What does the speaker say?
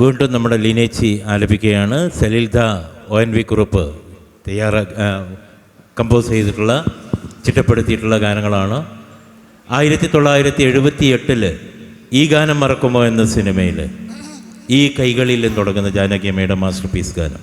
വീണ്ടും നമ്മുടെ ലീനേച്ചി ആലപിക്കുകയാണ് സലിൽദ ഒ എൻ വി കുറുപ്പ് തയ്യാറാ കമ്പോസ് ചെയ്തിട്ടുള്ള ചിട്ടപ്പെടുത്തിയിട്ടുള്ള ഗാനങ്ങളാണ് ആയിരത്തി തൊള്ളായിരത്തി എഴുപത്തി എട്ടിൽ ഈ ഗാനം മറക്കുമോ എന്ന സിനിമയിൽ ഈ കൈകളിൽ തുടങ്ങുന്ന ജാനകിയമ്മയുടെ മാസ്റ്റർ പീസ് ഗാനം